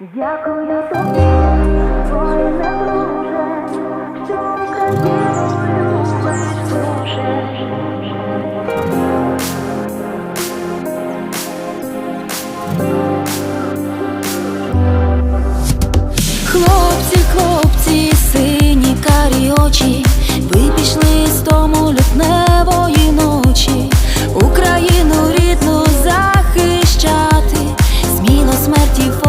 Дякую тобі, воїне друже, що Україну любиш дуже. Хлопці, хлопці, сині карі очі, ви пішли з дому лютневої ночі, Україну рідну захищати, сміло смерті